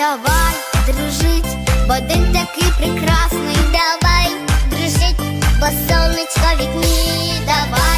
давай дружить, бо день такий прекрасний, давай дружить, бо сонечко вікні давай.